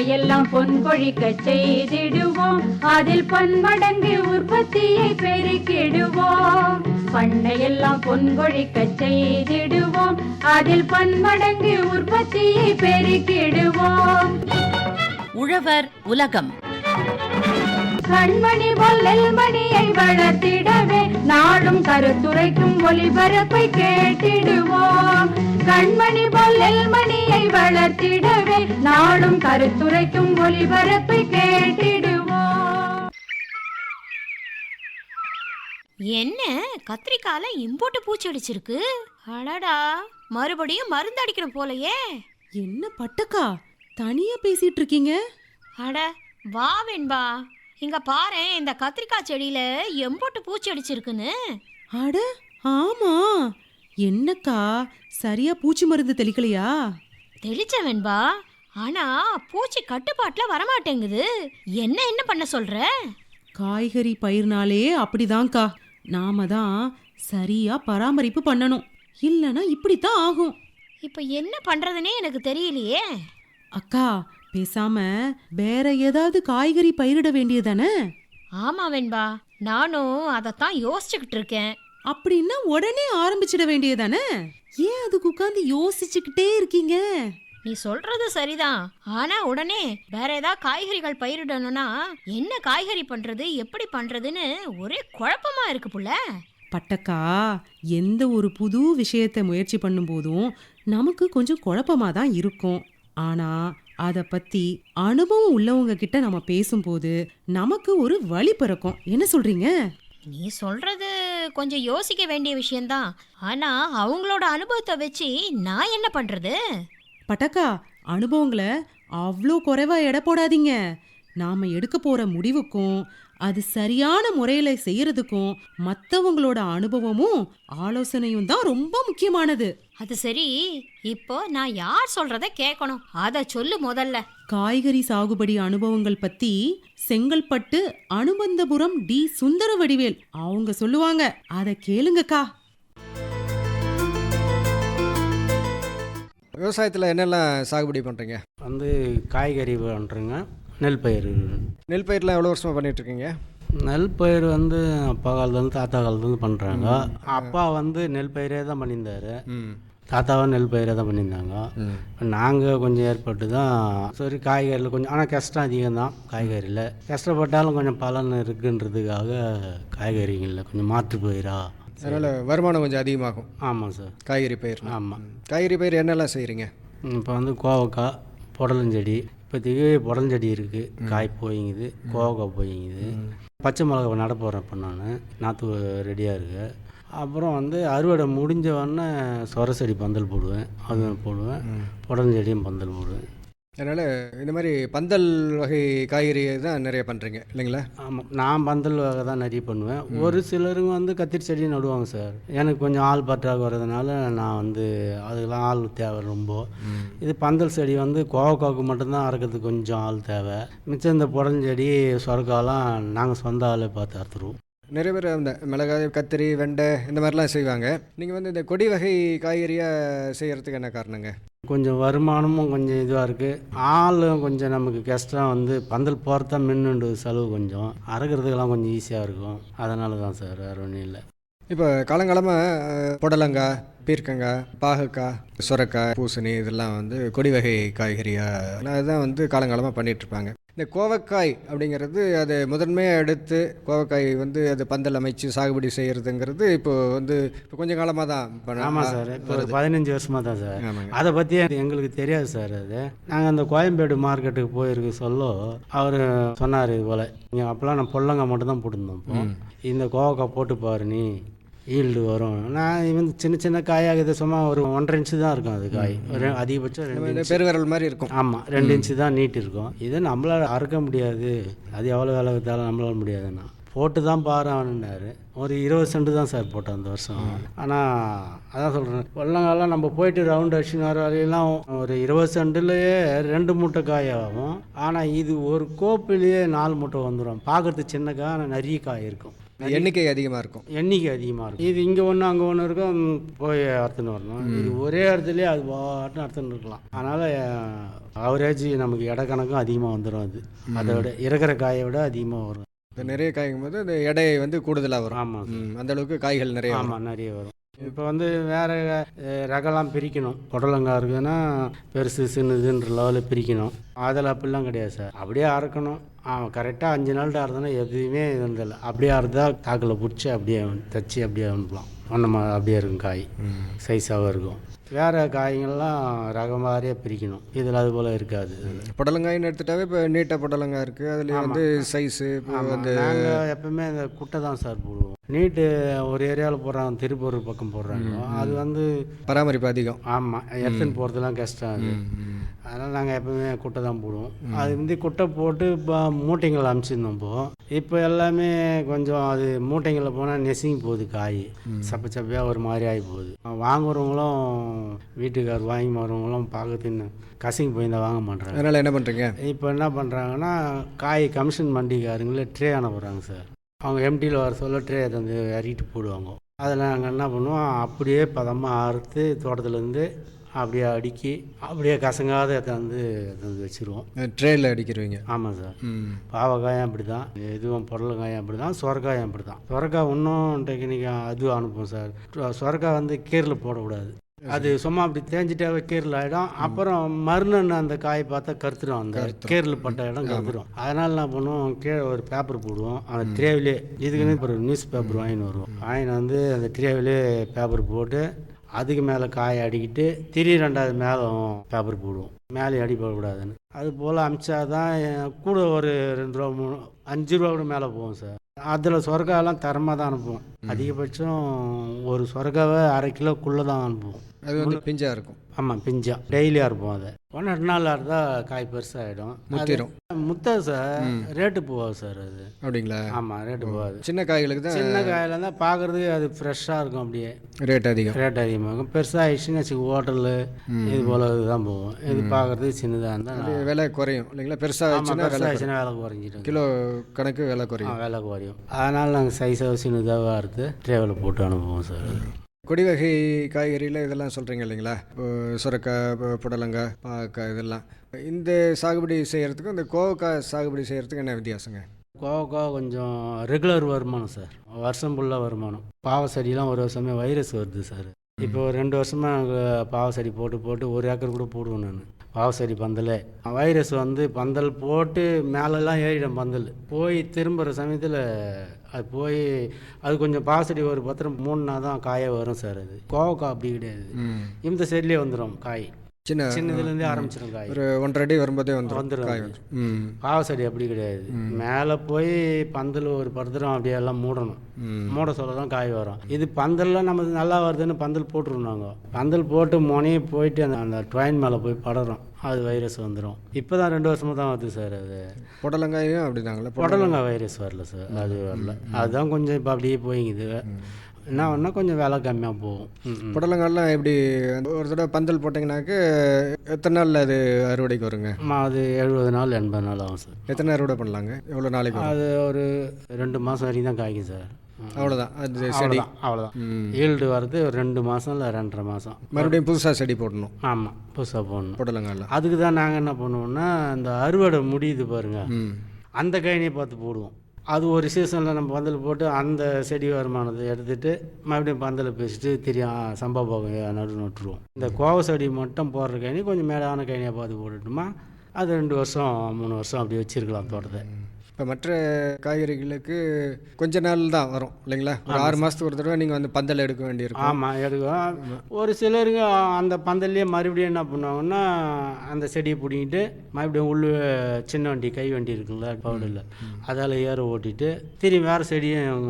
பண்ணையெல்லாம் பொன் கொழிக்க செய்திடுவோம். அதில் பன்மடங்கு உற்பத்தியை பெருக்கிடுவோம். பண்ணையெல்லாம் பொன் கொழிக்க செய்திடுவோம். அதில் பன்மடங்கு உற்பத்தியை பெருக்கிடுவோம். உழவர் உலகம். கண்மணி மணியை வளர்த்திடவே நாடும் கருத்துரைக்கும் ஒளிபரப்பை கேட்டிடுவோம். கண்மணி பொல்லல் மணியை வளர்த்திடவே நாடும் கருத்துரைக்கும் ஒளிபரப்பை கேட்டிடுவோம். என்ன? கத்திரிக்கால இம்போட்டு பூச்சி அடிச்சிருக்கு? அடடா. மறுபடியும் மருந்து அடிக்கணும் போலயே. என்ன பட்டக்கா? தனியா பேசிட்டு இருக்கீங்க அட வா வெண்பா. இங்க பாரேன் இந்த கத்திரிக்காய் செடியில எம்போட்டு பூச்சி அடிச்சிருக்குன்னு. அட ஆமா. என்னக்கா? சரியா பூச்சி மருந்து தெளிக்கலையா? தெளிச்ச வெண்பா ஆனா பூச்சி கட்டுப்பாட்டுல வரமாட்டேங்குது. என்ன என்ன பண்ண சொல்ற? காய்கறி பயிர்னாலே அப்படிதான்க்கா. நாம தான் சரியா பராமரிப்பு பண்ணணும். இல்லனா இப்படித்தான் ஆகும். இப்ப என்ன பண்றதுனே எனக்கு தெரியலையே. அக்கா பேசாம வேற ஏதாவது காய்கறி பயிரிட வேண்டியதானே ஆமா வெண்பா நானும் அதைத்தான் யோசிச்சுக்கிட்டு இருக்கேன். அப்படின்னா உடனே ஆரம்பிச்சிட வேண்டியதானே ஏன் அதுக்கு உட்காந்து யோசிச்சுக்கிட்டே இருக்கீங்க? நீ சொல்றது சரிதான். ஆனா உடனே வேற ஏதாவது காய்கறிகள் பயிரிடணும்னா என்ன காய்கறி பண்றது எப்படி பண்றதுன்னு ஒரே குழப்பமா இருக்கு புள்ள. பட்டக்கா எந்த ஒரு புது விஷயத்தை முயற்சி பண்ணும்போதும் நமக்கு கொஞ்சம் குழப்பமா தான் இருக்கும். ஆனா அதை பத்தி அனுபவம் உள்ளவங்க கிட்ட நம்ம பேசும்போது நமக்கு ஒரு வழி பிறக்கும். என்ன சொல்றீங்க? நீ சொல்றது கொஞ்சம் யோசிக்க வேண்டிய விஷயம்தான். ஆனா அவங்களோட அனுபவத்தை வச்சு நான் என்ன பண்றது? பட்டக்கா அனுபவங்களை அவ்வளோ குறைவா எடை போடாதீங்க. நாம எடுக்க போற முடிவுக்கும் அது சரியான முறையில செய்யறதுக்கும் மற்றவங்களோட அனுபவமும் ஆலோசனையும் தான் ரொம்ப முக்கியமானது. அது சரி. இப்போ நான் யார் சொல்றத கேட்கணும். அத சொல்லு முதல்ல. காய்கறி சாகுபடி அனுபவங்கள் பத்தி செங்கல்பட்டு அனுபந்தபுரம் டி. சுந்தர வடிவேல் அவங்க சொல்லுவாங்க. அத கேளுங்கக்கா. விவசாயத்தில் என்னெல்லாம் சாகுபடி பண்ணுறீங்க வந்து காய்கறி பண்ணுறேங்க நெல் பயிர் நெல் பயிர்லாம் எவ்வளோ வருஷமாக பண்ணிட்டு இருக்கீங்க நெல் பயிர் வந்து அப்பா காலத்துலேருந்து தாத்தா காலத்துலேருந்து பண்ணுறாங்க அப்பா வந்து நெல் பயிரே தான் பண்ணியிருந்தாரு. தாத்தாவும் நெல் பயிரே தான் பண்ணியிருந்தாங்க. நாங்கள் கொஞ்சம் ஏற்பட்டு தான் சரி காய்கறியில் கொஞ்சம் ஆனால் கஷ்டம் அதிகம் தான் காய்கறியில் கஷ்டப்பட்டாலும் கொஞ்சம் பலன் இருக்குன்றதுக்காக காய்கறிகளில் கொஞ்சம் மாற்று பயிரா. அதனால் வருமானம் கொஞ்சம் அதிகமாகும். ஆமாம் சார். காய்கறி பயிர் ஆமாம் காய்கறி பயிர் என்னெல்லாம் செய்கிறீங்க இப்போ வந்து கோவக்காய் புடலஞ்செடி இப்போதைக்கு புடலஞ்செடி இருக்குது. காய் போயிங்குது கோவக்காய் போயிங்குது. பச்சை மிளகா நட போகிறேன் இப்போ நான். நாற்று ரெடியாக இருக்கு. அப்புறம் வந்து அறுவடை முடிஞ்ச உடனே சொர செடி பந்தல் போடுவேன். அது போடுவேன். புடலஞ்செடியும் பந்தல் போடுவேன். அதனால் இந்த மாதிரி பந்தல் வகை காய்கறி தான் நிறைய பண்ணுறீங்க இல்லைங்களா? ஆமாம் நான் பந்தல் வகை தான் நிறைய பண்ணுவேன். ஒரு சிலருங்க வந்து கத்திரி செடி நடுவாங்க சார். எனக்கு கொஞ்சம் ஆள் பற்றாக வரதுனால நான் வந்து அதுக்கெல்லாம் ஆள் தேவை ரொம்ப. இது பந்தல் செடி வந்து கோவக்காவுக்கு மட்டும்தான் அறுக்கிறதுக்கு கொஞ்சம் ஆள் தேவை. மிச்சம் இந்த புடஞ்செடி சொரக்காலாம் நாங்கள் சொந்த ஆளே பார்த்து அறுத்துருவோம். நிறைய பேர் இந்த மிளகாய் கத்திரி வெண்டை இந்த மாதிரிலாம் செய்வாங்க. நீங்கள் வந்து இந்த கொடி வகை காய்கறியாக செய்கிறதுக்கு என்ன காரணங்க? கொஞ்சம் வருமானமும் கொஞ்சம் இதுவாக இருக்குது ஆளும் கொஞ்சம் நமக்கு கஷ்டம் வந்து பந்தல் போகிறதா மின்னுண்டு செலவு கொஞ்சம். அறுக்கிறதுக்கெல்லாம் கொஞ்சம் ஈஸியாக இருக்கும். அதனால தான் சார் வேறு ஒன்றும் இல்லை. இப்போ காலங்காலமாக புடலங்காய் பீர்க்கங்காய் பாகக்காய் சுரக்காய் பூசணி இதெல்லாம் வந்து கொடி வகை காய்கறியாக அதுதான் வந்து காலங்காலமாக பண்ணிகிட்ருப்பாங்க இந்த கோவக்காய் அப்படிங்கிறது அது முதன்மையாக எடுத்து கோவக்காய் வந்து அது பந்தல் அமைச்சு சாகுபடி செய்கிறதுங்கிறது இப்போ வந்து இப்போ கொஞ்சம் காலமாக தான் ஆமாம் சார். இப்போ ஒரு பதினஞ்சு வருஷமாக தான் சார். அதை பற்றி எங்களுக்கு தெரியாது சார் அது. நாங்கள் அந்த கோயம்பேடு மார்க்கெட்டுக்கு போயிருக்கு சொல்ல அவர் சொன்னார் இது போல். இங்கே அப்போல்லாம் நான் பொல்லங்காய் மட்டும் தான் போட்டிருந்தோம் இந்த கோவக்காய் போட்டு பாரு நீ. ஈல்டு வரும். நான் வந்து சின்ன சின்ன காயாகுது சும்மா ஒரு ஒன்றரை இன்ச்சு தான் இருக்கும் அது காய். ஒரு அதிகபட்சம் ரெண்டு பெருவிரல் மாதிரி இருக்கும். ஆமாம் ரெண்டு இன்ச்சு தான் நீட் இருக்கும். இது நம்மளால் அறுக்க முடியாது. அது எவ்வளோ வேலை வித்தாலும் நம்மளால முடியாதுண்ணா போட்டு தான் பாரு அவனுன்னாரு. ஒரு இருபது சென்ட் தான் சார் போட்டோம் அந்த வருஷம். ஆனால் அதான் சொல்கிறேன் வெள்ளங்காலம் நம்ம போயிட்டு ரவுண்ட் அடிச்சுன்னு வர வரையெல்லாம் ஒரு இருபது சென்ட்லேயே ரெண்டு மூட்டை காய் ஆகும். ஆனால் இது ஒரு கோப்பிலேயே நாலு மூட்டை வந்துடும் பார்க்கறதுக்கு சின்ன காய் ஆனால் நிறைய காய் இருக்கும். எண்ணிக்கை அதிகமாக இருக்கும். எண்ணிக்கை அதிகமாக இருக்கும். இது இங்கே ஒன்று அங்கே ஒன்று இருக்கும். போய் அறுத்துன்னு வரணும். இது ஒரே இடத்துலயே அது பாட்டுன்னு அறுத்துன்னு இருக்கலாம். அதனால் அவரேஜ் நமக்கு இடக்கணக்கும் அதிகமாக வந்துடும் அது. அதை விட இருக்கிற காயை விட அதிகமாக வரும். இப்போ நிறைய காய்க்கும் போது அந்த எடை வந்து கூடுதலாக வரும். ஆமாம் அந்த அளவுக்கு காய்கள் நிறைய ஆமாம் நிறைய வரும். இப்போ வந்து வேறு ரகம்லாம் பிரிக்கணும். புடலங்காய் இருக்குதுன்னா பெருசு சின்னதுன்ற லெவலில் பிரிக்கணும். அதில் அப்படிலாம் கிடையாது சார் அப்படியே அறுக்கணும். அவன் கரெக்டாக அஞ்சு நாள்கிட்ட அறுத்தனா எதுவுமே இருந்தில்ல அப்படியே அறுத்தா தாக்கில் பிடிச்சி அப்படியே தச்சு அப்படியே அனுப்பலாம் ஒன்றுமா அப்படியே இருக்கும் காய். சைஸாகவும் இருக்கும். வேறு காய்கள்லாம் ரகம் மாதிரியே பிரிக்கணும். இதில் அது போல் இருக்காது. இதில் புடலங்காய்னு எடுத்துட்டாவே இப்போ நீட்ட புடலங்காய் இருக்குது அதுலேயும் வந்து சைஸு இப்போ வந்து நாங்கள் எப்பவுமே இந்த குட்டை தான் சார் போடுவோம். நீட்டு ஒரு ஏரியாவில் போடுறாங்க திருப்பூர் பக்கம் போடுறாங்க. அது வந்து பராமரிப்பு அதிகம். ஆமாம் எடுத்துன்னு போகிறதுலாம் கஷ்டம் அது. அதனால் நாங்கள் எப்பவுமே குட்டை தான் போடுவோம். அது வந்து குட்டை போட்டு இப்போ மூட்டைங்கள் அமுச்சிருந்தோம் இப்போ. இப்போ எல்லாமே கொஞ்சம் அது மூட்டைங்களில் போனால் நெசுங்கி போகுது காய். சப்ப சப்பையாக ஒரு மாதிரி ஆகி போகுது. வாங்குறவங்களும் வீட்டுக்கார் வாங்கி வரவங்களும் பார்க்கறதுன்னு கசிங்கி போய் தான் வாங்க மாட்டாங்க அதனால் என்ன பண்ணுறீங்க இப்போ என்ன பண்ணுறாங்கன்னா காய் கமிஷன் மண்டிக்காரங்களே ட்ரே அனுப்புகிறாங்க சார். அவங்க எம்டியில் வர சொல்ல ட்ரே தந்து இறக்கிட்டு போடுவாங்க. அதில் நாங்கள் என்ன பண்ணுவோம் அப்படியே பதமாக அறுத்து தோட்டத்துலேருந்து அப்படியே அடுக்கி அப்படியே கசங்காத தந்து தந்து வச்சுருவோம். ட்ரேயில் அடிக்கிறவங்க ஆமாம் சார். பாவக்காயும் அப்படி தான் எதுவும் பொருளுங்காயும் அப்படி தான் சொரக்காயும் அப்படி தான் சொரக்காய் இன்னும் டெக்னிக்காக அது அனுப்புவோம் சார். சொரக்காய் வந்து கீரில் போடக்கூடாது. அது சும்மா அப்படி தேஞ்சிட்டாவே கீரில் ஆகிடும் அப்புறம் மறுநாள் அந்த காய் பார்த்தா கருத்துடும் அந்த கீரில் பட்ட இடம் கருத்துடும். அதனால என்ன பண்ணுவோம். கீழே ஒரு பேப்பர் போடுவோம். அந்த ட்ரேவிலே இதுக்குன்னு ஒரு நியூஸ் பேப்பர் வாங்கின்னு வருவோம். வாங்கின்னு வந்து அந்த ட்ரேவிலே பேப்பர் போட்டு அதுக்கு மேலே காயை அடிக்கிட்டு திரி ரெண்டாவது மேலே பேப்பர் போடுவோம். மேலே அடி போடக்கூடாதுன்னு. அது போல் அமிச்சாதான் கூட ஒரு ரெண்டு ரூபா மூணு அஞ்சு ரூபா கூட மேலே போகும் சார். அதில் சொரக்காயெல்லாம் தரமாக தான் அனுப்புவோம். அதிகபட்சம் ஒரு சொரக்காவை அரை கிலோக்குள்ளே தான் அனுப்புவோம். அது வந்து பிஞ்சாக இருக்கும். ஆமாம் பிஞ்சா. டெய்லியாக இருப்போம் அதை. ஒன்று ரெண்டு நாள் இருந்தால் காய் பெருசாகிடும் முத்திரும். முத்த சார் ரேட்டு போகாது சார் அது. அப்படிங்களா? ஆமாம் ரேட்டு போகாது. சின்ன காய்களுக்கு தான் சின்ன காயில் இருந்தால் பார்க்குறதுக்கு அது ஃப்ரெஷ்ஷாக இருக்கும் அப்படியே. ரேட் அதிகம். ரேட் அதிகமாகும் பெருசாக ஆயிடுச்சுன்னு வச்சுக்க ஹோட்டலு இது போல் இதுதான் போகும். இது பார்க்குறதுக்கு சின்னதாக இருந்தால் விலை குறையும் இல்லைங்களா? பெருசாக பெருசாக விலை ஆயிடுச்சுன்னா வேலை குறைஞ்சிடும் கிலோ கணக்கு விலை குறையும். விலை குறையும். அதனால் நாங்கள் சைஸாக சின்னதாக அறுத்து ட்ரேவில் போட்டு அனுப்புவோம் சார். கொடி வகை காய்கறியில் இதெல்லாம் சொல்கிறீங்க இல்லைங்களா? இப்போ சுரக்காய் இப்போ புடலங்காய் பாகக்காய் இதெல்லாம். இந்த சாகுபடி செய்கிறதுக்கும் இந்த கோவக்காய் சாகுபடி செய்கிறதுக்கு என்ன வித்தியாசங்க? கோவக்காய் கொஞ்சம் ரெகுலர் வருமானம் சார். வருஷம் ஃபுல்லாக வருமானம். பாவை செடியெலாம் ஒரு வருஷமே வைரஸ் வருது சார். இப்போ ரெண்டு வருஷமாக நாங்கள் பாவ செடி போட்டு போட்டு ஒரு ஏக்கர் கூட போடுவோம் நான். பாவ செடி பந்தல். வைரஸ் வந்து பந்தல் போட்டு மேலெல்லாம் ஏறிடும் பந்தல். போய் திரும்புகிற சமயத்தில் அது போய் அது கொஞ்சம் பாவ செடி ஒரு பத்திரம் மூணுனா தான் காய வரும் சார் அது. கோவக்காய் அப்படி கிடையாது. இந்த செடிலே வந்துடும் காய். சின்ன சின்னதுலேருந்தே ஆரம்பிச்சிடும் காய். ஒரு ஒன்றரை அடி வரும்போதே வந்துடும் வந்துடும் காய் அது. வந்துடும் ம். பாவ செடி அப்படி கிடையாது. மேலே போய் பந்தல் ஒரு படுத்துறோம் அப்படியே எல்லாம் மூடணும். மூட சொல்ல தான் காய் வரும். இது பந்தல்லாம் நமக்கு நல்லா வருதுன்னு பந்தல் போட்டுருந்தாங்க பந்தல் போட்டு முனையே போயிட்டு அந்த அந்த ட்ரெயின் மேலே போய் படறோம். அது வைரஸ் வந்துடும் இப்போ தான் ரெண்டு வருஷமாக தான் வருது சார் அது. புடலங்காயும் அப்படிதாங்களா? புடலங்காய். வைரஸ் வரல சார் அது வரல. அதுதான் கொஞ்சம் இப்போ அப்படியே போய்ங்குது என்ன ஒன்றா கொஞ்சம் விலை கம்மியாக போகும். ம், ம். புடலங்காயெல்லாம் எப்படி ஒரு தடவை பந்தல் போட்டிங்கனாக்க எத்தனை நாளில் அது அறுவடைக்கு வருங்க? ஆமா, அது எழுபது நாள் எண்பது நாள் ஆகும் சார். எத்தனை அறுவடை பண்ணலாங்க? எவ்வளோ நாளைக்கு அது ஒரு ரெண்டு மாதம் வரைக்கும் தான் காய்க்கும் சார். அவ்வளோதான் அது செடி. அவ்வளோதான். ஈல்டு வர்றது ஒரு ரெண்டு மாதம் இல்லை ரெண்டரை மாதம் மறுபடியும் புதுசாக செடி போடணும். ஆமாம் புதுசாக போடணும். புடலங்காயில். அதுக்கு தான் நாங்கள் என்ன பண்ணுவோம்னா இந்த அறுவடை முடியுது பாருங்க. ம். அந்த கைனியை பார்த்து போடுவோம். அது ஒரு சீசனில் நம்ம பந்தல் போட்டு அந்த செடி வருமானத்தை எடுத்துட்டு மறுபடியும் பந்தல் பேசிட்டு தெரியும் சம்பா போகம் நடு நட்டுருவோம். இந்த கோவ செடி மட்டும் போடுற கழனி கொஞ்சம் மேடான கழனியாக பார்த்து போட்டுட்டோமா அது ரெண்டு வருஷம் மூணு வருஷம் அப்படி வச்சிருக்கலாம் தோட்டத்தை. இப்போ மற்ற காய்கறிகளுக்கு கொஞ்ச நாள் தான் வரும் இல்லைங்களா? ஒரு ஆறு மாதத்துக்கு ஒரு தடவை நீங்கள் வந்து பந்தல் எடுக்க வேண்டியிருக்கும். ஆமாம் எடுக்கும் ஒரு சிலருங்க அந்த பந்தல்லையே மறுபடியும் என்ன பண்ணுவாங்கன்னா அந்த செடியை பிடிங்கிட்டு மறுபடியும் உள்ள சின்ன வண்டி கை வண்டி இருக்குங்களா பவுடரில். அதால் ஏற ஓட்டிட்டு திரும்பி வேறு செடியும்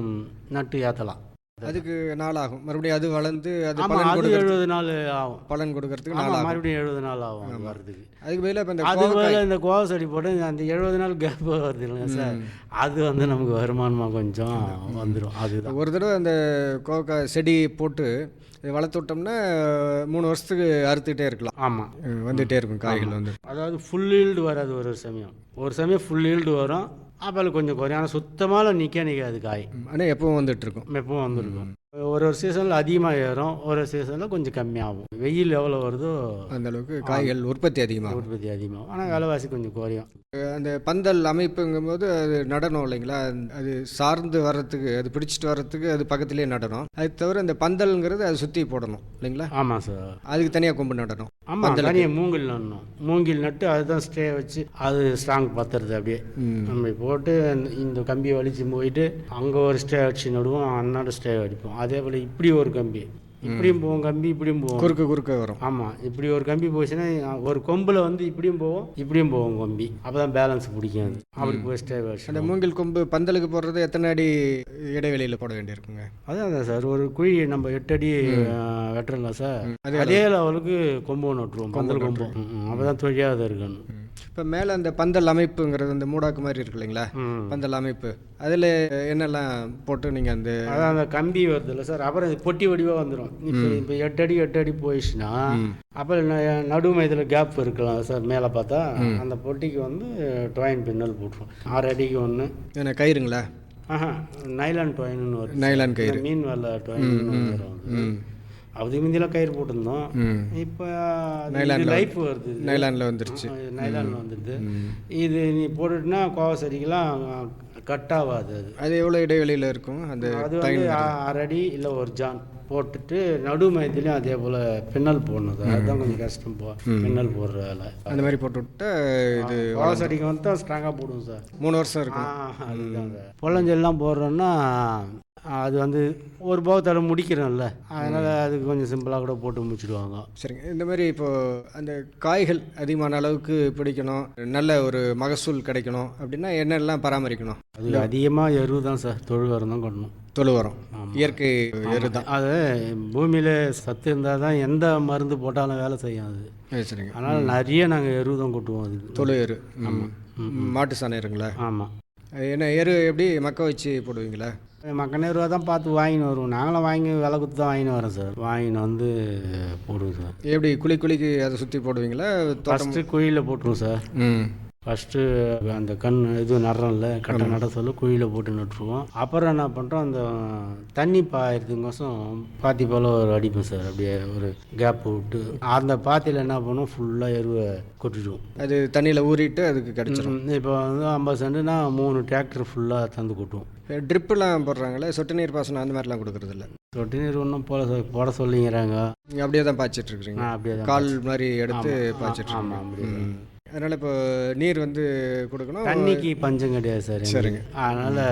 நட்டு ஏற்றலாம் அதுக்கு நாள் ஆகும் மறுபடியும் அது வளர்ந்து அது பலன் அது எழுபது நாள் ஆகும். பலன் கொடுக்கறதுக்கு நாள் ஆகும் மறுபடியும் எழுபது நாள் ஆகும் அது வர்றதுக்கு. அதுக்கு பதிலாக இப்போ இந்த அது கோவக்காய் பதிலா இந்த கோவ செடி போட்டு அந்த எழுபது நாள் கேப் வருது இல்லைங்க சார் அது வந்து நமக்கு வருமானமாக கொஞ்சம் வந்துடும் அதுதான். ஒரு தடவை அந்த கோவக்காய் செடி போட்டு வளர்த்து விட்டோம்னா மூணு வருஷத்துக்கு அறுத்துக்கிட்டே இருக்கலாம். ஆமாம் ம், வந்துட்டே இருக்கும் காய்கள் வந்து. அதாவது ஃபுல் ஈல்டு வராது ஒரு சமயம். ஒரு சமயம் ஃபுல் ஈல்டு வரும். அப்போ கொஞ்சம் குறையும் ஆனால் சுத்தமாக நிற்க நிற்காது காய் ஆனால் எப்பவும் வந்துட்டு இருக்கும் எப்பவும் வந்துருக்கும் ஒரு ஒரு சீசனில் அதிகமாக ஏறும் ஒரு ஒரு சீசனில் கொஞ்சம் கம்மியாகும். வெயில் எவ்வளோ வருதோ அந்த அளவுக்கு காய்கள் உற்பத்தி அதிகமாகும். உற்பத்தி அதிகமாகும். ஆனால் விலைவாசி கொஞ்சம் குறையும். அந்த பந்தல் அமைப்புங்கும்போது அது நடனம் இல்லைங்களா? அது சார்ந்து வர்றதுக்கு அது பிடிச்சிட்டு வர்றதுக்கு அது பக்கத்துலேயே நடனம் அது தவிர இந்த பந்தல்ங்கிறது அதை சுற்றி போடணும் இல்லைங்களா? ஆமாம் சார். அதுக்கு தனியாக கொம்பு நடணும். ஆமாம். தனியாக மூங்கில் நடணும். மூங்கில் நட்டு அதுதான் ஸ்டே வச்சு அது ஸ்ட்ராங் பத்துறது அப்படியே. நம்ம போட்டு இந்த- கம்பியை வலிச்சு போயிட்டு அங்கே ஒரு ஸ்டே அடிச்சு நடுவோம் அன்னாட ஸ்டே அடிப்போம். அதே போல் இப்படி ஒரு கம்பி. இப்படியும் போவோம் கம்பி இப்படியும் போவோம். குறுக்க குறுக்க வரும். ஆமாம் இப்படி ஒரு கம்பி போச்சுன்னா ஒரு கொம்பில் வந்து இப்படியும் போவோம் இப்படியும் போவோம் கம்பி. அப்போ தான் பேலன்ஸ் பிடிக்கும். அப்படி போய் ஸ்டே அந்த மூங்கில் கொம்பு பந்தலுக்கு போடுறது எத்தனை அடி இடைவெளியில் போட வேண்டியிருக்குங்க? அதான் அதான் சார். ஒரு குழி நம்ம எட்டு அடி வெட்டுறோம்ல சார். அதே லெவலுக்கு கொம்பு ஒன்று விட்டுருவோம் பந்தல் கொம்பு அப்போ தான் இருக்கணும். இப்போ மேலே அந்த பந்தல் அமைப்புங்கிறது அந்த மூடாக்கு மாதிரி இருக்கு இல்லைங்களா. பந்தல் அமைப்பு. அதில் என்னெல்லாம் போட்டு நீங்கள் அந்த அதான் அந்த கம்பி வருது இல்லை சார். அப்புறம் பொட்டி வடிவாக வந்துடும் இப்போ இப்போ எட்டு அடி எட்டு அடி போயிடுச்சுன்னா அப்புறம் ந- நடுமை இதில் கேப் இருக்கலாம் சார் மேலே பார்த்தா. அந்த பொட்டிக்கு வந்து டொயின் பின்னல் போட்டுரும். ஆறு அடிக்கு ஒன்று என்ன கயிறுங்களா? ஆஹா நைலான் டொயின்னு வரும் நைலான் கயிறு. மீன் வெள்ளை டொயின் வரும் அதுக்கு முந்தியெல்லாம் கயிறு போட்டிருந்தோம். இப்போ நைலான்ல லைஃப் வருது. நைலானில் வந்துருச்சு. நைலான் வந்துடுது இது நீ போட்டுட்டுனா கோவ செடிக்கெல்லாம் கட் ஆகாது அது. அது எவ்வளோ இடைவெளியில் இருக்கும்? அந்த அது வந்து அரை இல்லை ஒரு ஜான் போட்டுட்டு நடு மையத்துலேயும் அதே போல் பின்னல் போடணும் அதுதான் கொஞ்சம் கஷ்டம் போ பின்னல் போடுற வேலை. அந்த மாதிரி போட்டு விட்டா இது கோவ செடிக்கு வந்து ஸ்ட்ராங்காக போடுவோம் சார். மூணு வருஷம் இருக்கும். அதுதான் பொள்ளஞ்செல்லாம் போடுறோன்னா அது வந்து ஒரு போகத்தோட முடிக்கிறோம்ல அதனால் அதுக்கு கொஞ்சம் சிம்பிளாக கூட போட்டு முடிச்சிடுவாங்க. சரிங்க. இந்த மாதிரி இப்போது அந்த காய்கள் அதிகமான அளவுக்கு பிடிக்கணும். நல்ல ஒரு மகசூல் கிடைக்கணும் அப்படின்னா என்னெல்லாம் பராமரிக்கணும்? அது அதிகமாக எருவு தான் சார். தொழு உரம் தான் கொட்டணும். தொழு உரம் இயற்கை எரு தான். அது பூமியில் சத்து இருந்தால் தான் எந்த மருந்து போட்டாலும் வேலை செய்யும் அது சரிங்க. அதனால் நிறைய நாங்கள் எருவு தான் கொட்டுவோம் அது. தொழு எரு. ம். மாட்டு சாணம் எருங்களா? ஆமாம் அது என்ன எரு எப்படி மக்க வச்சு போடுவீங்களா? மக்கள் எருவாக தான் பார்த்து வாங்கின்னு வருவோம். நாங்களும் வாங்கி விலை கொடுத்து தான் வாங்கின்னு வரோம் சார். வாங்கின்னு வந்து போடுவோம் சார். எப்படி குழி குழிக்கு அதை சுற்றி போடுவீங்களா? ஃபஸ்ட்டு குழியில் போட்டுருவோம் சார். ம். ஃபஸ்ட்டு அந்த கண் இது நடுறோம்ல கட்டை நட சொல்ல குழியில் போட்டு நட்டுருவோம். அப்புறம் என்ன பண்ணுறோம் அந்த தண்ணி பாயறதுக்கோசம் பாத்தி போல் ஒரு அடிப்போம் சார். அப்படியே ஒரு கேப் விட்டு அந்த பாத்தியில் என்ன பண்ணுவோம் ஃபுல்லாக எருவை கொட்டிடுவோம். அது தண்ணியில் ஊறிட்டு அதுக்கு கிடச்சிரும். இப்போ வந்து ஐம்பது சென்ட்டுனா மூணு டிராக்டர் ஃபுல்லாக தந்து கொட்டுவோம். ட்ரிப்புலாம் போடுறாங்களே சொட்டு நீர் பாசனம் அந்த மாதிரிலாம் கொடுக்கறது இல்ல சொட்டு நீர் ஒன்றும் போல போட சொல்லிங்கிறாங்க. அப்படியே தான் பாய்ச்சிட்டு இருக்கிறீங்க. நான் அப்படியே கால் மாதிரி எடுத்து பாய்ச்சிட்டு ஆமாம் அப்படியே. அதனால இப்போ நீர் வந்து கொடுக்கணும். தண்ணிக்கு பஞ்சம் கிடையாது சார். சரிங்க. அதனால்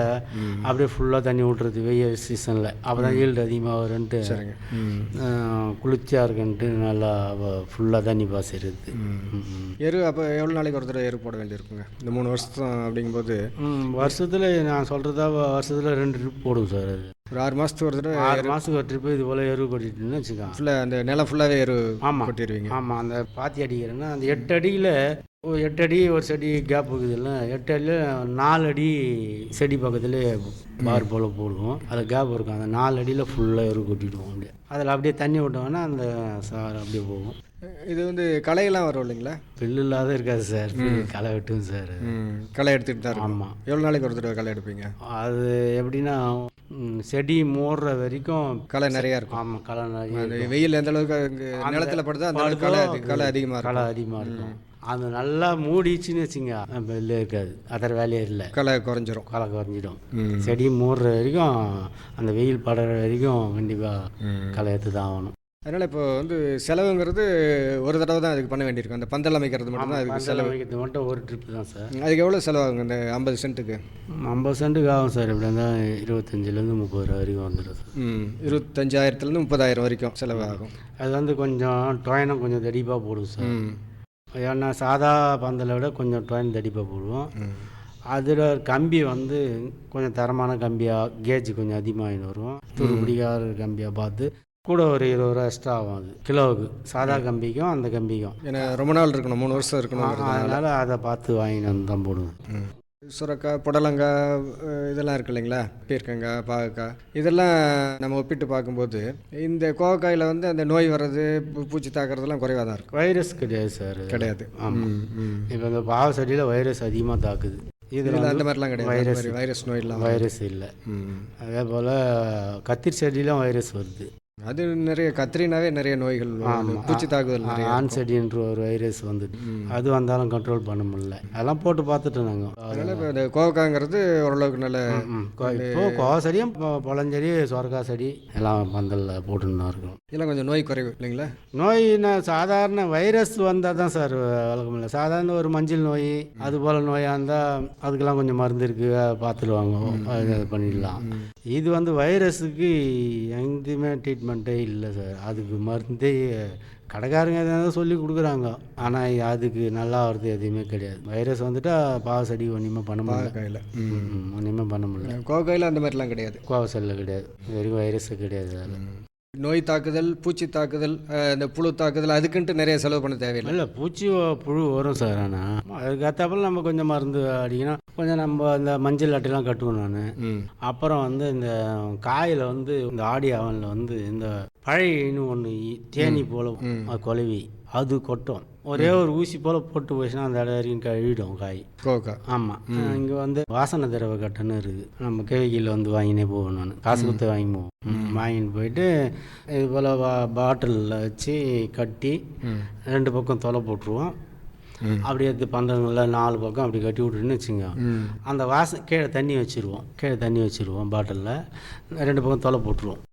அப்படியே ஃபுல்லாக தண்ணி விட்றது வெயில் சீசனில் அப்போ தான் ஈல்டு அதிகமாக வரும்ன்ட்டு சரிங்க. குளிர்ச்சியாக இருக்குன்ட்டு நல்லா ஃபுல்லாக தண்ணி பாசிடுது எரு அப்போ எவ்வளோ நாளைக்கு ஒரு தடவை எரு போட வேண்டியிருக்குங்க? இந்த மூணு வருஷம் அப்படிங்கும்போது. வருஷத்தில் நான் சொல்கிறதா வருஷத்தில் ரெண்டு ட்ரிப் போடுவோம் சார் அது. ஒரு ஆறு மாதத்துக்கு ஒரு தடவை ஆறு மாதத்துக்கு ஒரு ட்ரிப்பு இது போல் எருவு கொட்டிட்டுன்னு வச்சுக்கோங்க. ஃபுல்லாக அந்த நிலம் ஃபுல்லாகவே எரு ஆமாம் கொட்டிடுவீங்க ஆமாம் அந்த பாத்தி அடிக்கிறேன்னா அந்த எட்டு அடியில் எட்டு அடி ஒரு செடி கேப் இருக்குதுல்ல எட்டு அடியில் நாலு அடி செடி பக்கத்துலேயே பார் போல் போடுவோம். அதில் கேப் இருக்கும். அந்த நாலு அடியில் ஃபுல்லாக எரு கொட்டிடுவோம் அப்படியே. அதில் அப்படியே தண்ணி விட்டோம்னா அந்த சார் அப்படியே போகும். இது வந்து களையெல்லாம் வரும் இல்லைங்களா? பில்லு இல்லாத இருக்காது சார். களை வெட்டும் சார். களை எடுத்துகிட்டு தான் ஆமாம் எவ்வளோ நாளைக்கு ஒரு தடவை களை எடுப்பீங்க? அது எப்படின்னா செடி மூடுற வரைக்கும் களை நிறையா இருக்கும். ஆமாம் களை நிறைய வெயில் எந்த அளவுக்கு நிலத்துல படுதோ அந்த களை அதி- களை அதிகமாக களை அதிகமாக இருக்கும். அது நல்லா மூடிச்சுன்னு வச்சுங்க. பில்லு இருக்காது. அதர் வேலையே இல்லை. களை குறைஞ்சிரும். களை குறைஞ்சிடும். செடி மூடுற வரைக்கும் அந்த வெயில் படுற வரைக்கும் கண்டிப்பாக களை எடுத்து தான் ஆகணும். அதனால் இப்போ வந்து செலவுங்கிறது ஒரு தடவை தான் அதுக்கு பண்ண வேண்டியிருக்கும் அந்த பந்தல் அமைக்கிறது மட்டும்தான் அதுக்கு பந்தல் செலவு. வைக்கிறது மட்டும் ஒரு ட்ரிப் தான் சார். அதுக்கு எவ்வளோ செலவாகுங்க இந்த ஐம்பது சென்ட்டுக்கு? ஐம்பது சென்ட்டுக்கு ஆகும் சார். இப்படி இருந்தால் இருபத்தஞ்சிலேருந்து முப்பது ரூபா வரைக்கும் வந்துடும் சார். ம் இருபத்தஞ்சாயிரத்துலேருந்து முப்பதாயிரம் வரைக்கும் செலவாகும் அது வந்து கொஞ்சம் டொயனும் கொஞ்சம் தடிப்பாக போடும் சார். ஏன்னா சாதா பந்தலை விட கொஞ்சம் டொயின் தடிப்பாக போடுவோம். அதில் கம்பி வந்து கொஞ்சம் தரமான கம்பியாக கேஜ் கொஞ்சம் அதிகமாக வரும். துரு பிடிக்காத கம்பியாக பார்த்து கூட ஒரு இருபது ரூபா எக்ஸ்ட்ரா ஆகும் அது. கிலோவுக்கு. சாதா கம்பிக்கும் அந்த கம்பிக்கும். ஏன்னா ரொம்ப நாள் இருக்கணும். மூணு வருஷம் இருக்கணுங்கிறது அதனால் அதை பார்த்து வாங்கிட்டு வந்து தான் போடுவோம். சுரக்காய் புடலங்காய் இதெல்லாம் இருக்கு இல்லைங்களா? பீர்க்கங்காய் பாகக்காய் இதெல்லாம் நம்ம ஒப்பிட்டு பார்க்கும்போது இந்த கோவக்காயில் வந்து அந்த நோய் வர்றது பூச்சி தாக்குறதெல்லாம் குறைவாக தான் இருக்கும் வைரஸ் கிடையாது சார். கிடையாது. ஆமாம். இப்போ இந்த பாவ செடியில் வைரஸ் அதிகமாக தாக்குது. இதில் அந்த மாதிரிலாம் கிடையாது. வைரஸ் வைரஸ் நோயெல்லாம் வைரஸ் இல்லை. அதே போல் கத்திரி செடியிலும் வைரஸ் வருது. அது நிறைய கத்திரினாவே நிறைய நோய்கள். பூச்சி தாக்குதல் நிறைய ஆன் செடின்ற ஒரு வைரஸ் வந்துட்டு அது வந்தாலும் கண்ட்ரோல் பண்ண முடியல. அதெல்லாம் போட்டு பார்த்துட்டு நாங்கள் அதனால இப்போ இந்த கோவக்காங்கிறது ஓரளவுக்கு நல்ல இப்போ கோவ செடியும் பொ- பொலஞ்செடி சொரக்காய் செடி எல்லாம் பந்தலில் போட்டுன்னு இருக்கோம் இதெல்லாம் கொஞ்சம் நோய் குறைவு இல்லைங்களா? நோய்னா சாதாரண வைரஸ் வந்தால் தான் சார் வழக்கம் இல்லை. சாதாரண ஒரு மஞ்சள் நோய் அது போல் நோயாக இருந்தால் அதுக்கெல்லாம் கொஞ்சம் மருந்து அது அது பண்ணிடலாம். இது வந்து வைரஸுக்கு எங்கேயுமே ட்ரீட்மெண்ட்டே இல்லை சார் அதுக்கு மருந்தே கடைக்காரங்க எதாவது சொல்லி கொடுக்குறாங்க. ஆனால் அதுக்கு நல்லா வருது எதுவுமே கிடையாது. வைரஸ் வந்துட்டா பாவ செடி ஒன்றுமே பண்ண முடியல. கையில் ஒன்றுமே பண்ண முடியல. கோவக்காயில் அந்த மாதிரிலாம் கிடையாது. கோவ செல்லில் கிடையாது. இது வரைக்கும் வைரஸு கிடையாது. அதில் நோய் தாக்குதல் பூச்சி தாக்குதல் இந்த புழு தாக்குதல் அதுக்குன்ட்டு நிறைய செலவு பண்ண தேவையில்லை. இல்லை பூச்சி புழு வரும் சார் ஆனால் அதுக்கேற்றாப்புல நம்ம கொஞ்சம் மருந்து அடிக்கணும். கொஞ்சம் நம்ம இந்த மஞ்சள் அட்டைலாம் கட்டுவோம் நான். அப்புறம் வந்து இந்த காயில் வந்து இந்த ஆடி அவனில் வந்து இந்த பழையன்னு ஒன்று தேனி போல் குலவி அது கொட்டும். ஒரே ஒரு ஊசி போல் போட்டு போச்சுன்னா அந்த இடம் வரைக்கும் கழுவிடும் காய். கோவக்கா ஆமாம் இங்கே வந்து வாசனை திரவ கட்டுன்னு இருக்குது. நம்ம கேவிக்கியில் வந்து வாங்கினே போவேன் நான் காசு கொடுத்து வாங்கி போவோம். வாங்கிட்டு போயிட்டு இது போல் பாட்டிலில் வச்சு கட்டி ரெண்டு பக்கம் தொலை போட்டுருவோம். அப்படி எடுத்து பந்தங்களில் நாலு பக்கம் அப்படி கட்டி விட்டுன்னு வச்சுங்க. அந்த வாசம் கீழே தண்ணி வச்சுருவோம். கீழே தண்ணி வச்சுருவோம் பாட்டிலில். ரெண்டு பக்கம் தொலை போட்டுருவோம்.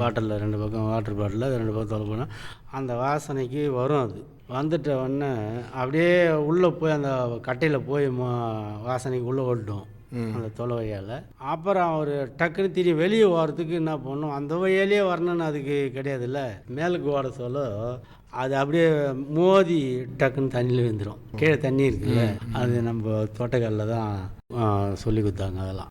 பாட்டிலில் ரெண்டு பக்கம் வாட்டர் பாட்டிலில் ரெண்டு பக்கம் தொலை போனால் அந்த வாசனைக்கு வரும் அது. வந்துட்ட உடனே அப்படியே உள்ளே போய் அந்த கட்டையில் போய் ம- வாசனைக்கு உள்ளே ஓட்டும் அந்த தொலை வழியால். அப்புறம் அவர் டக்குன்னு திடீர் வெளியே ஓடுறதுக்கு என்ன பண்ணும்? அந்த வழியாலேயே வரணும்னு அதுக்கு கிடையாதுல்ல. மேலுக்கு ஓட சொல்ல அது அப்படியே மோதி டக்குன்னு தண்ணியில் விழுந்துடும் கீழே தண்ணி இருக்குல்ல. அது நம்ம தோட்டக்காலில் தான் சொல்லி கொடுத்தாங்க அதெல்லாம்.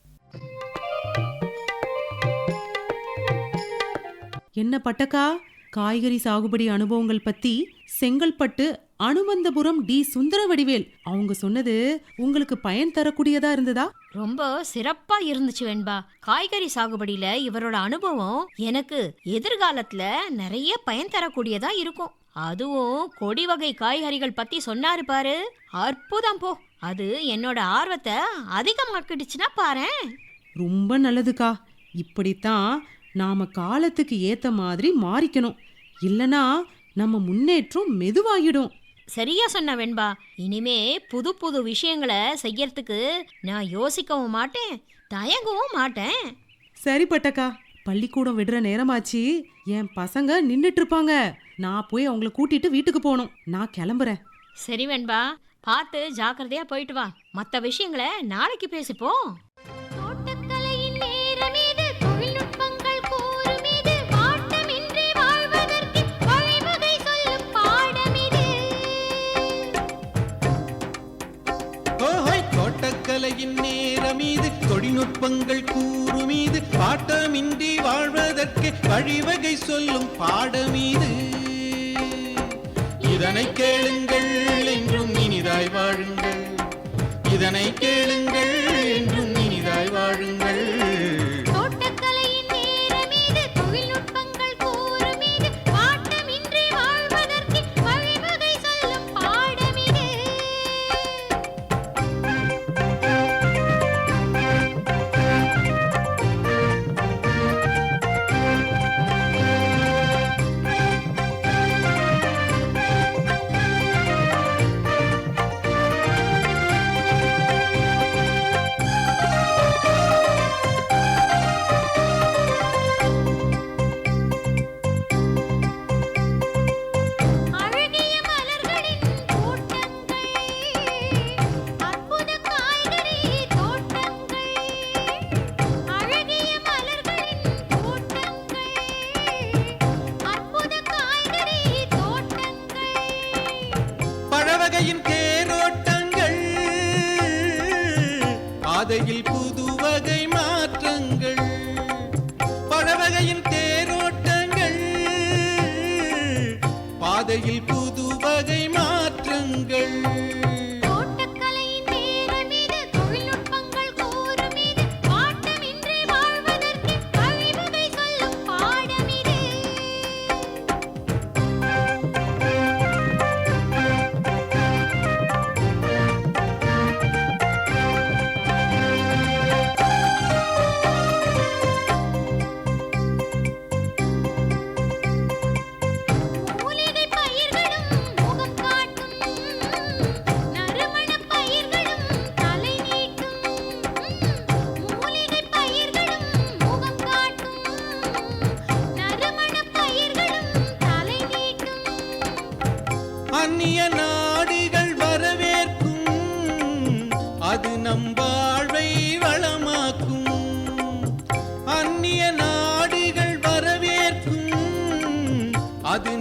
என்ன பட்டக்கா? காய்கறி சாகுபடி அனுபவங்கள் பத்தி செங்கல்பட்டு அனுமந்தபுரம் டி. சுந்தரவடிவேல். அவங்க சொன்னது உங்களுக்கு பயன் தரக்கூடியதா இருந்ததா? ரொம்ப சிறப்பா இருந்துச்சு வெண்பா. காய்கறி சாகுபடியில இவரோட அனுபவம் எனக்கு எதிர்காலத்துல நிறைய பயன் தரக்கூடியதா இருக்கும். அதுவும் கொடி வகை காய்கறிகள் பத்தி சொன்னாரு பாரு. அற்புதம் போ. அது என்னோட ஆர்வத்தை அதிகமாக்கிடுச்சுன்னா பாரேன். ரொம்ப நல்லதுக்கா. இப்படித்தான் நாம காலத்துக்கு ஏத்த மாதிரி மாறிக்கணும். இல்லனா நம்ம முன்னேற்றம் மெதுவாகிடும். சரியா சொன்ன வெண்பா. இனிமே புது புது விஷயங்களை செய்யறதுக்கு நான் யோசிக்கவும் மாட்டேன் தயங்கவும் மாட்டேன். சரி பட்டக்கா பள்ளிக்கூடம் விடுற நேரமாச்சு. என் பசங்க நின்னுட்டு இருப்பாங்க நான் போய் அவங்கள கூட்டிட்டு வீட்டுக்கு போகணும். நான் கிளம்புறேன். சரி வெண்பா பார்த்து ஜாக்கிரதையா போயிட்டு வா. மற்ற விஷயங்களை நாளைக்கு பேசிப்போம். துன்பங்கள் தொழில்நுட்பங்கள் கூறுமீது பாட்டமின்றி வாழ்வதற்கு வழிவகை சொல்லும் பாடமீது. இதனை கேளுங்கள் என்றும் இனிதாய் வாழுங்கள். இதனை கேளுங்கள்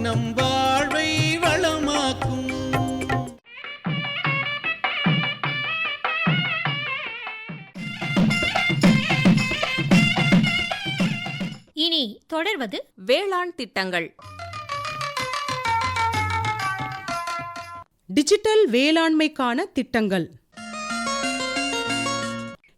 நம் வாழ்வை வளமாக்கும். இனி தொடர்வது வேளாண் திட்டங்கள். டிஜிட்டல் வேளாண்மைக்கான திட்டங்கள்.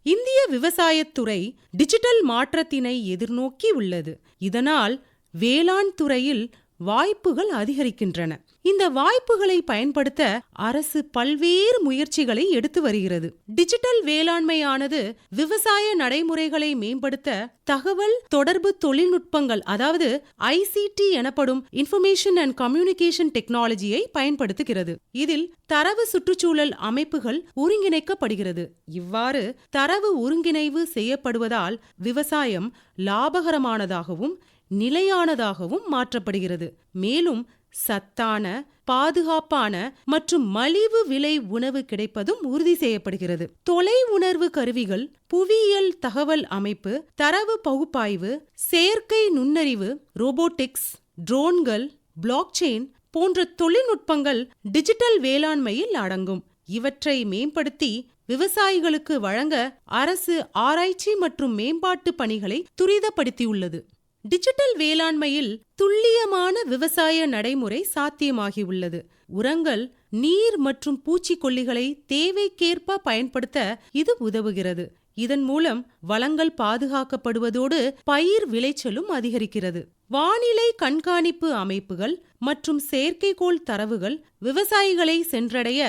இந்திய விவசாயத்துறை டிஜிட்டல் மாற்றத்தினை எதிர்நோக்கி உள்ளது. இதனால் வேளாண் துறையில் வாய்ப்புகள் அதிகரிக்கின்றன. இந்த வாய்ப்புகளை பயன்படுத்த அரசு பல்வேறு முயற்சிகளை எடுத்து வருகிறது. டிஜிட்டல் வேளாண்மையானது விவசாய நடைமுறைகளை மேம்படுத்த தகவல் தொடர்பு தொழில்நுட்பங்கள் அதாவது ஐசிடி எனப்படும் இன்ஃபர்மேஷன் அண்ட் கம்யூனிகேஷன் டெக்னாலஜியை பயன்படுத்துகிறது. இதில் தரவு சுற்றுச்சூழல் அமைப்புகள் ஒருங்கிணைக்கப்படுகிறது. இவ்வாறு தரவு ஒருங்கிணைவு செய்யப்படுவதால் விவசாயம் லாபகரமானதாகவும் நிலையானதாகவும் மாற்றப்படுகிறது. மேலும் சத்தான பாதுகாப்பான மற்றும் மலிவு விலை உணவு கிடைப்பதும் உறுதி செய்யப்படுகிறது. தொலை உணர்வு கருவிகள் புவியியல் தகவல் அமைப்பு தரவு பகுப்பாய்வு செயற்கை நுண்ணறிவு ரோபோட்டிக்ஸ் ட்ரோன்கள் பிளாக்செயின் போன்ற தொழில்நுட்பங்கள் டிஜிட்டல் வேளாண்மையில் அடங்கும். இவற்றை மேம்படுத்தி விவசாயிகளுக்கு வழங்க அரசு ஆராய்ச்சி மற்றும் மேம்பாட்டு பணிகளை துரிதப்படுத்தியுள்ளது. டிஜிட்டல் வேளாண்மையில் துல்லியமான விவசாய நடைமுறை சாத்தியமாகியுள்ளது உரங்கள் நீர் மற்றும் பூச்சிக்கொல்லிகளை தேவைக்கேற்ப பயன்படுத்த இது உதவுகிறது. இதன் மூலம் வளங்கள் பாதுகாக்கப்படுவதோடு பயிர் விளைச்சலும் அதிகரிக்கிறது. வானிலை கண்காணிப்பு அமைப்புகள் மற்றும் செயற்கைக்கோள் தரவுகள் விவசாயிகளை சென்றடைய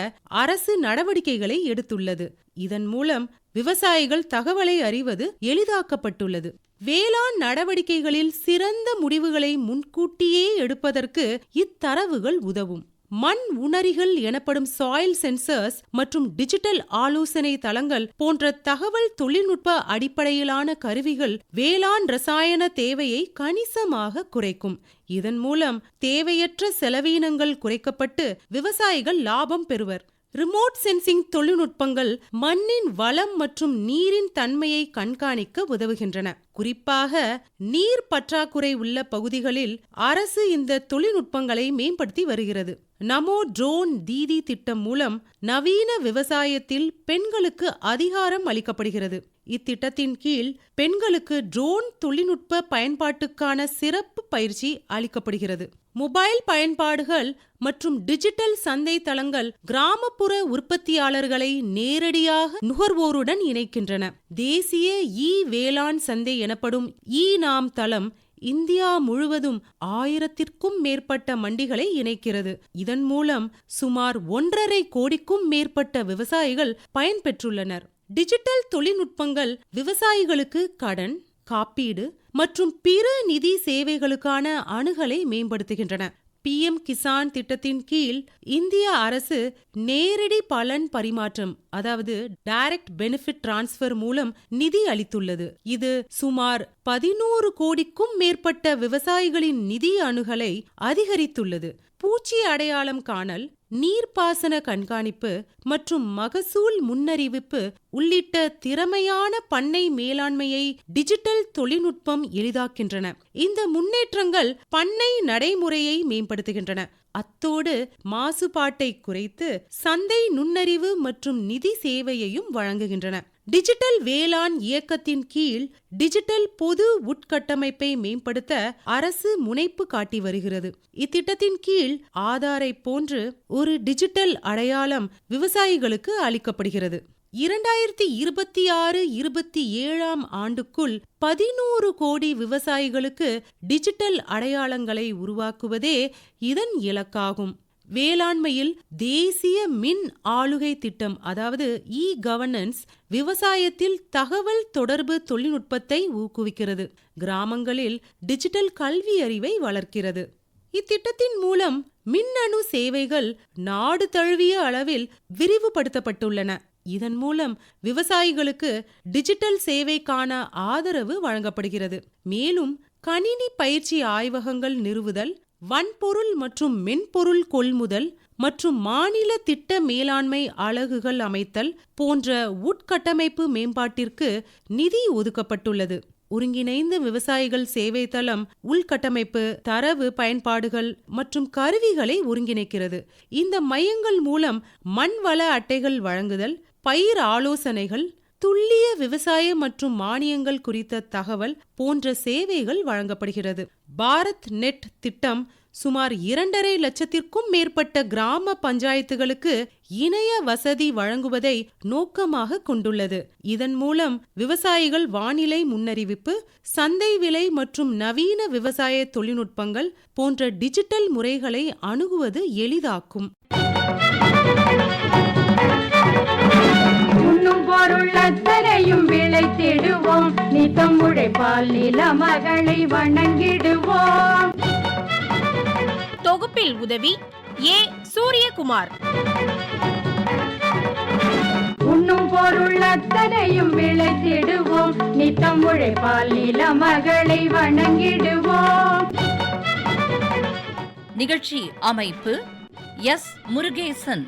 அரசு நடவடிக்கைகளை எடுத்துள்ளது. இதன் மூலம் விவசாயிகள் தகவலை அறிவது எளிதாக்கப்பட்டுள்ளது. வேளாண் நடவடிக்கைகளில் சிறந்த முடிவுகளை முன்கூட்டியே எடுப்பதற்கு இத்தரவுகள் உதவும். மண் உணரிகள் எனப்படும் சாயில் சென்சர்ஸ் மற்றும் டிஜிட்டல் ஆலோசனை தளங்கள் போன்ற தகவல் தொழில்நுட்ப அடிப்படையிலான கருவிகள் வேளாண் ரசாயன தேவையை கணிசமாக குறைக்கும். இதன் மூலம் தேவையற்ற செலவீனங்கள் குறைக்கப்பட்டு விவசாயிகள் லாபம் பெறுவர். ரிமோட் சென்சிங் தொழில்நுட்பங்கள் மண்ணின் வளம் மற்றும் நீரின் தன்மையை கண்காணிக்க உதவுகின்றன. குறிப்பாக நீர் பற்றாக்குறை உள்ள பகுதிகளில் அரசு இந்த தொழில்நுட்பங்களை மேம்படுத்தி வருகிறது. நமோ ட்ரோன் தீதி திட்டம் மூலம் நவீன விவசாயத்தில் பெண்களுக்கு அதிகாரம் அளிக்கப்படுகிறது. இத்திட்டத்தின் கீழ் பெண்களுக்கு ட்ரோன் தொழில்நுட்ப பயன்பாட்டுக்கான சிறப்பு பயிற்சி அளிக்கப்படுகிறது. மொபைல் பயன்பாடுகள் மற்றும் டிஜிட்டல் சந்தை தளங்கள் கிராமப்புற உற்பத்தியாளர்களை நேரடியாக நுகர்வோருடன் இணைக்கின்றன. தேசிய இ வேளாண் சந்தை எனப்படும் இ நாம் தளம் இந்தியா முழுவதும் ஆயிரத்திற்கும் மேற்பட்ட மண்டிகளை இணைக்கிறது. இதன் மூலம் சுமார் ஒன்றரை கோடிக்கும் மேற்பட்ட விவசாயிகள் பயன்பெற்றுள்ளனர். டிஜிட்டல் தொழில்நுட்பங்கள் விவசாயிகளுக்கு கடன் காப்பீடு மற்றும் பிற நிதி சேவைகளுக்கான அணுகலை மேம்படுத்துகின்றன. பிஎம் கிசான் திட்டத்தின் கீழ் இந்திய அரசு நேரடி பலன் பரிமாற்றம் அதாவது டைரக்ட் பெனிஃபிட் டிரான்ஸ்ஃபர் மூலம் நிதி அளித்துள்ளது. இது சுமார் பதினோரு கோடிக்கும் மேற்பட்ட விவசாயிகளின் நிதி அணுகலை அதிகரித்துள்ளது. பூச்சி அடையாளம் காணல் நீர்ப்பாசன கண்காணிப்பு மற்றும் மகசூல் முன்னறிவிப்பு உள்ளிட்ட திறமையான பண்ணை மேலாண்மையை டிஜிட்டல் தொழில்நுட்பம் எளிதாக்கின்றன. இந்த முன்னேற்றங்கள் பண்ணை நடைமுறையை மேம்படுத்துகின்றன. அத்தோடு மாசுபாட்டை குறைத்து சந்தை நுண்ணறிவு மற்றும் நிதி சேவையையும் வழங்குகின்றன. டிஜிட்டல் வேளாண் இயக்கத்தின் கீழ் டிஜிட்டல் பொது உட்கட்டமைப்பை மேம்படுத்த அரசு முனைப்பு காட்டி வருகிறது. இத்திட்டத்தின் கீழ் ஆதாரை போன்று ஒரு டிஜிட்டல் அடையாளம் விவசாயிகளுக்கு அளிக்கப்படுகிறது. இரண்டாயிரத்தி இருபத்தி ஆறு இருபத்தி ஏழாம் ஆண்டுக்குள் பதினோரு கோடி விவசாயிகளுக்கு டிஜிட்டல் அடையாளங்களை உருவாக்குவதே இதன் இலக்காகும். வேளாண்மையில் தேசிய மின் ஆளுகை திட்டம் அதாவது இ கவர்னன்ஸ் விவசாயத்தில் தகவல் தொடர்பு தொழில்நுட்பத்தை ஊக்குவிக்கிறது. கிராமங்களில் டிஜிட்டல் கல்வி அறிவை வளர்க்கிறது. இத்திட்டத்தின் மூலம் மின்னணு சேவைகள் நாடு தழுவிய அளவில் விரிவுபடுத்தப்பட்டுள்ளன. இதன் மூலம் விவசாயிகளுக்கு டிஜிட்டல் சேவைக்கான ஆதரவு வழங்கப்படுகிறது. மேலும் கணினி பயிற்சி ஆய்வகங்கள் நிறுவுதல் வன்பொருள் மற்றும் மென்பொருள் கொள்முதல் மற்றும் மாநில திட்ட மேலாண்மை அலகுகள் அமைத்தல் போன்ற உட்கட்டமைப்பு மேம்பாட்டிற்கு நிதி ஒதுக்கப்பட்டுள்ளது. ஒருங்கிணைந்த விவசாயிகள் சேவை தளம் உள்கட்டமைப்பு தரவு பயன்பாடுகள் மற்றும் கருவிகளை ஒருங்கிணைக்கிறது. இந்த மையங்கள் மூலம் மண் வள அட்டைகள் வழங்குதல் பயிர் ஆலோசனைகள் துல்லிய விவசாய மற்றும் மானியங்கள் குறித்த தகவல் போன்ற சேவைகள் வழங்கப்படுகிறது. பாரத் நெட் திட்டம் சுமார் இரண்டரை லட்சத்திற்கும் மேற்பட்ட கிராம பஞ்சாயத்துகளுக்கு இணைய வசதி வழங்குவதை நோக்கமாக கொண்டுள்ளது. இதன் மூலம் விவசாயிகள் வானிலை முன்னறிவிப்பு சந்தை விலை மற்றும் நவீன விவசாய தொழில்நுட்பங்கள் போன்ற டிஜிட்டல் முறைகளை அணுகுவது எளிதாக்கும். பொருள் அத்தனையும் விளைத்திடுவோம். நித்தம் உழைப்பால் நில மகளை வணங்கிடுவோம். தொகுப்பில் உதவி ஏ. சூரியகுமார். உண்ணும் பொருள் அத்தனையும் விளைத்திடுவோம். நித்தம் உழைப்பால் நில மகளை வணங்கிடுவோம். நிகழ்ச்சி அமைப்பு எஸ். முருகேசன்.